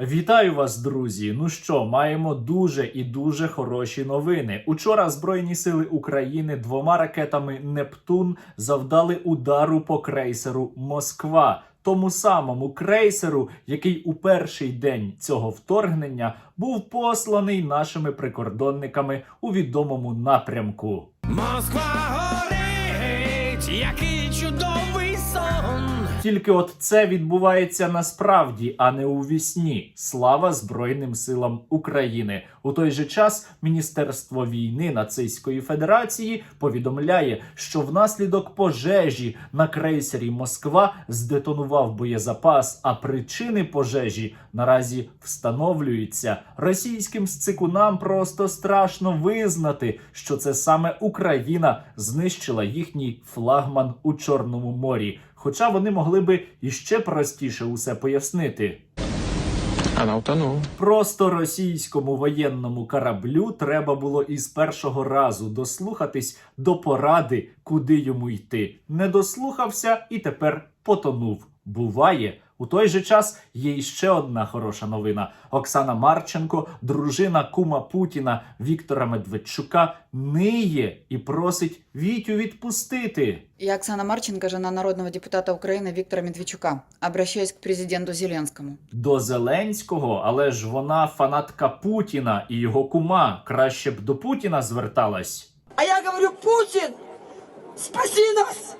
Вітаю вас, друзі! Ну що, маємо дуже і дуже хороші новини. Учора Збройні сили України двома ракетами Нептун завдали удару по крейсеру Москва, тому самому крейсеру, який у перший день цього вторгнення був посланий нашими прикордонниками у відомому напрямку. Москва горить, який чудовий. Тільки от це відбувається насправді, а не у вісні. Слава Збройним силам України. У той же час Міністерство війни Нацистської Федерації повідомляє, що внаслідок пожежі на крейсері Москва здетонував боєзапас, а причини пожежі наразі встановлюються. Російським сцикунам просто страшно визнати, що це саме Україна знищила їхній флагман у Чорному морі. Хоча вони могли би іще простіше усе пояснити. Просто російському воєнному кораблю треба було із першого разу дослухатись до поради, куди йому йти. Не дослухався і тепер потонув. Буває. У той же час є іще одна хороша новина. Оксана Марченко, дружина кума Путіна Віктора Медведчука, ниє і просить Вітю відпустити. Я Оксана Марченко, жена народного депутата Украины Виктора Медведчука. Обращаюсь к президенту Зеленскому. До Зеленського, але ж вона фанатка Путіна і його кума. Краще б до Путіна зверталась. А я говорю, Путин, спаси нас!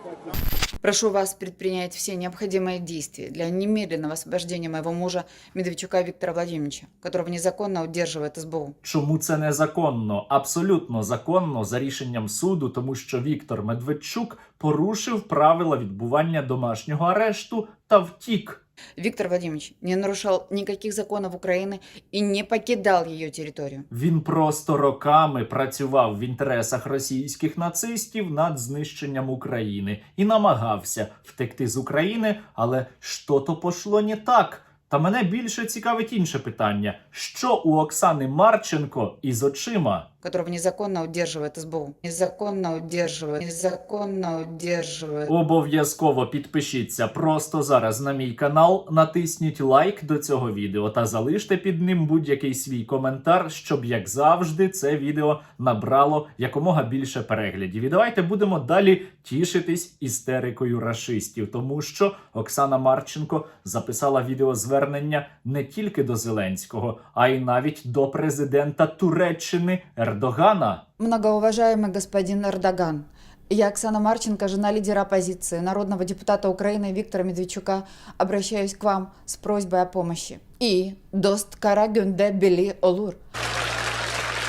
Прошу вас предпринять все необходимые действия для немедленного освобождения моего мужа Медведчука Виктора Владимировича, которого незаконно удерживает СБУ. Чому це незаконно? Абсолютно законно за рішенням суду, тому що Віктор Медведчук порушив правила відбування домашнього арешту та втік. Виктор Владимирович не нарушал никаких законов Украины и не покидал ее территорию. Він просто роками працював в інтересах російських нацистів над знищенням України і намагався втекти з України, але що то пошло не так. Та мене більше цікавить інше питання: що у Оксани Марченко із очима? Которого незаконно удерживает СБУ. Незаконно удерживает, незаконно удерживает. Обов'язково підпишіться просто зараз на мій канал, натисніть лайк до цього відео та залиште під ним будь-який свій коментар, щоб, як завжди, це відео набрало якомога більше переглядів. І давайте будемо далі тішитись істерикою рашистів, тому що Оксана Марченко записала відеозвернення не тільки до Зеленського, а й навіть до президента Туреччини Ердогана. Многоуважаемый господин Эрдоган, я, Оксана Марченко, жена лидера оппозиции, народного депутата Украины Виктора Медведчука, обращаюсь к вам с просьбой о помощи. И дост кара гюнде бели олур.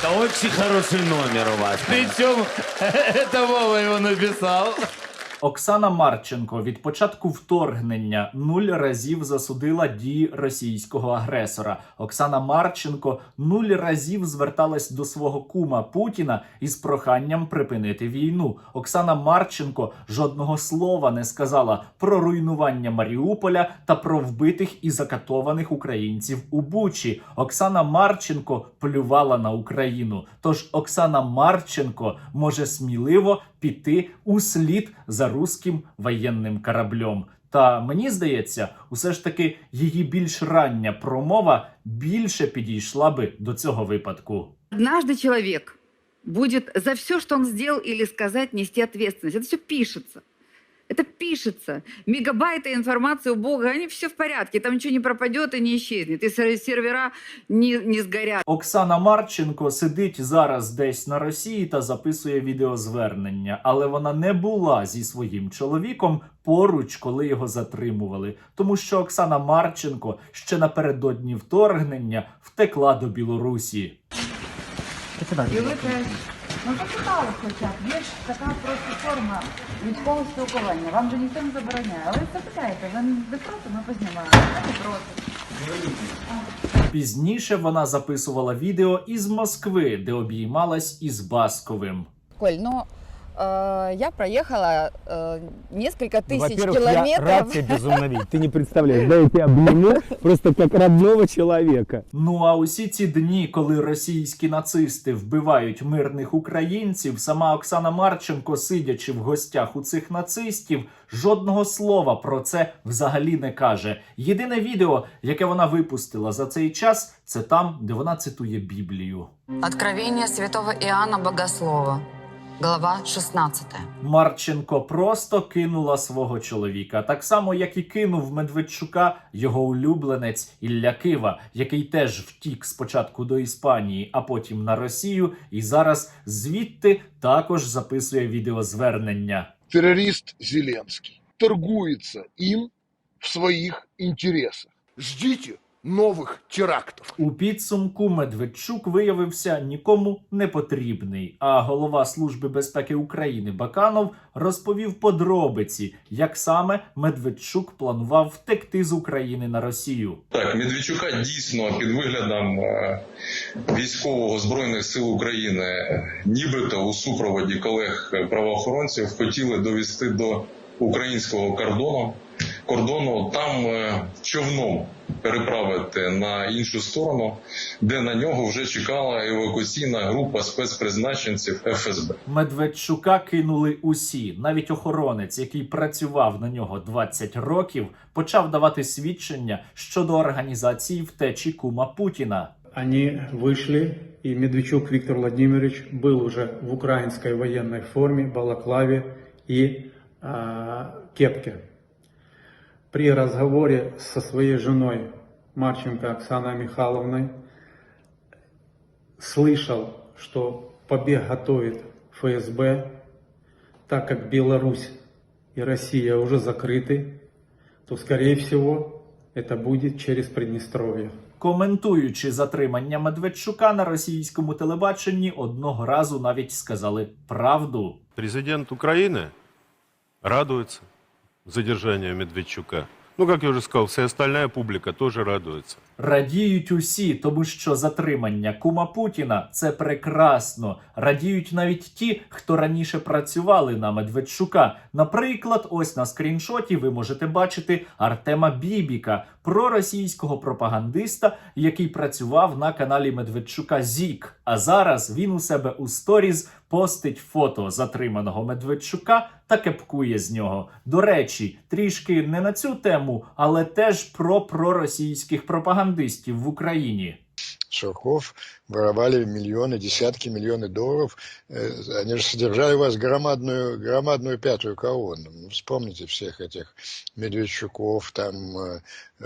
Да очень хороший номер у вас. Причем это Вова его написал. Оксана Марченко від початку вторгнення нуль разів засудила дії російського агресора. Оксана Марченко нуль разів зверталась до свого кума Путіна із проханням припинити війну. Оксана Марченко жодного слова не сказала про руйнування Маріуполя та про вбитих і закатованих українців у Бучі. Оксана Марченко плювала на Україну. Тож Оксана Марченко може сміливо піти у слід за руським воєнним кораблем. Та мені здається, усе ж таки її більш рання промова більше підійшла би до цього випадку. Однажды чоловік буде за все, що он зробив або сказав, нести відповідальність. Це все пишется. Это пишется. Мегабайты информации у Бога, они все в порядке. Там ничего не пропадет и не исчезнет. И сер- сервера не, не сгорят. Оксана Марченко сидить зараз десь на Росії та записує відеозвернення, але вона не була зі своїм чоловіком поруч, коли його затримували, тому що Оксана Марченко ще напередодні вторгнення втекла до Білорусі. Ну почитали хоча б. Є ж така просто форма людського спілкування. Вам же ніхто не забороняє. Але запитайте, ви не проти, ми познімаємо. Не проти. Пізніше вона записувала відео із Москви, де обіймалась із Басковим. Коль, но Э, Я проехала э, несколько тысяч Во-первых, я километров. рад тебя безумно видеть. Ты не представляешь, да, я тебя обниму просто как родного человека. Ну а усі ці дні, коли російські нацисти вбивають мирних українців, сама Оксана Марченко, сидячи в гостях у цих нацистів, жодного слова про це взагалі не каже. Єдине відео, яке вона випустила за цей час, це там, де вона цитує Біблію. Откровение святого Иоанна Богослова, глава 16. Марченко просто кинула свого чоловіка, так само як і кинув Медведчука його улюбленець Ілля Кива, який теж втік спочатку до Іспанії, а потім на Росію, і зараз звідти також записує відеозвернення. террорист Зеленский торгуется им в своих интересах. Ждите новых терактов. У підсумку Медведчук виявився нікому не потрібний. А голова Служби безпеки України Баканов розповів подробиці, як саме Медведчук планував втекти з України на Росію. Так, Медведчука дійсно під виглядом е, військового збройних сил України, нібито у супроводі колег правоохоронців, хотіли довести до українського кордону. Кордону там е, човном переправити на іншу сторону, де на нього вже чекала евакуаційна група спецпризначенців ФСБ. Медведчука кинули усі. Навіть охоронець, який працював на нього 20 років, почав давати свідчення щодо організації втечі кума Путіна. Они вышли, и Медведчук Виктор Владимирович был уже в украинской военной форме, балаклаве и а, кепке При разговоре со своей женой Марченко Оксаной Михайловной слышал, что побег готовит ФСБ, так как Беларусь и Россия уже закрыты, то, скорее всего, это будет через Приднестровье. Коментуючи затримання Медведчука на російському телебаченні, одного разу навіть сказали правду. Президент Украины радуется задержанию Медведчука. Ну, как я уже сказал, вся остальная публика тоже радуется. Радіють усі, тому що затримання кума Путіна це прекрасно. Радіють навіть ті, хто раніше працювали на Медведчука. Наприклад, ось на скріншоті ви можете бачити Артема Бібіка, проросійського пропагандиста, який працював на каналі Медведчука Зік. А зараз він у себе у сторіз постить фото затриманого Медведчука та кепкує з нього. До речі, трішки не на цю тему, але теж про проросійських пропагандистів в Україні. Сурков воровали миллионы, десятки миллионов долларов. Э, Они же содержали у вас громадную, громадную пятую колонну. Ну, Вспомните всех этих Медведчуков, там э,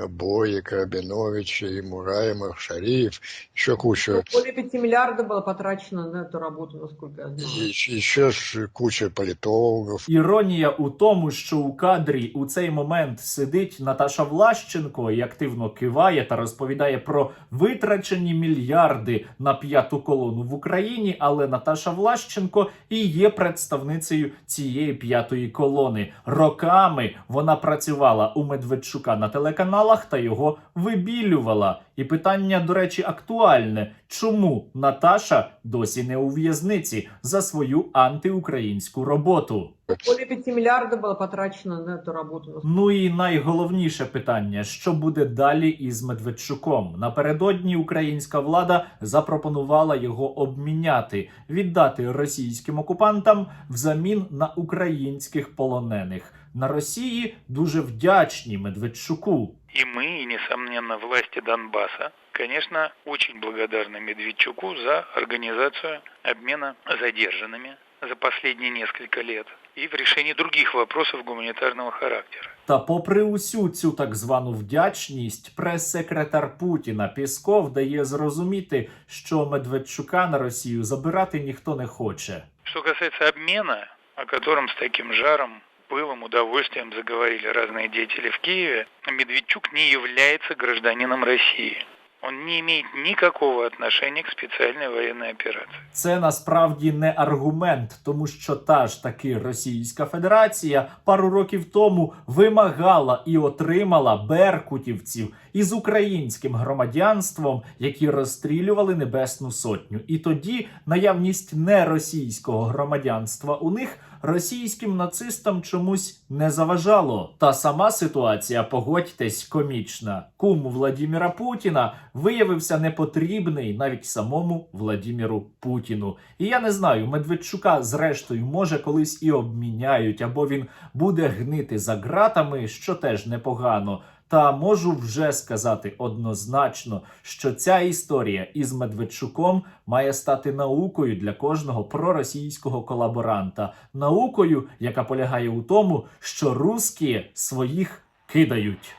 Боек, Рабиновича, и Мураемов, Шариев, еще куча. Более 5 миллиардов было потрачено на эту работу, насколько я знаю. И еще- еще ж куча политологов. Іронія у тому, що у кадрі у цей момент сидить Наташа Влащенко і активно киває та розповідає про витрачені мільярди на п'яту колону в Україні. Але Наташа Влащенко і є представницею цієї п'ятої колони. Роками вона працювала у Медведчука на телеканалах та його вибілювала. І питання, до речі, актуальне: чому Наташа досі не у в'язниці за свою антиукраїнську роботу? Более 5 миллиардов было потрачено на эту работу. Ну і найголовніше питання: що буде далі із Медведчуком? Напередодні українська влада запропонувала його обміняти, віддати російським окупантам взамін на українських полонених. На Росії дуже вдячні Медведчуку. И мы, и, несомненно, власти Донбасса, конечно, очень благодарны Медведчуку за организацию обмена задержанными за последние несколько лет и в решении других вопросов гуманитарного характера. Та, попри усю цю так звану вдячність, прес-секретар Путіна Пісков дає зрозуміти, що Медведчука на Росію забирати ніхто не хоче. Что касается обмена, о котором с таким жаром, пылом, удовольствием заговорили разные деятели в Киеве, Медведчук не является гражданином России. Он не имеет никакого отношения к специальной военной операции. Це насправді не аргумент, тому що та ж таки Російська Федерація пару років тому вимагала і отримала беркутівців із українським громадянством, які розстрілювали Небесну Сотню. І тоді наявність неросійського громадянства у них російським нацистам чомусь не заважало. Та сама ситуація, погодьтесь, комічна. Кум Владіміра Путіна виявився непотрібний навіть самому Владіміру Путіну. І я не знаю, Медведчука, зрештою, може колись і обміняють, або він буде гнити за ґратами, що теж непогано. Та можу вже сказати однозначно, що ця історія із Медведчуком має стати наукою для кожного проросійського колаборанта, наукою, яка полягає у тому, що русські своїх кидають.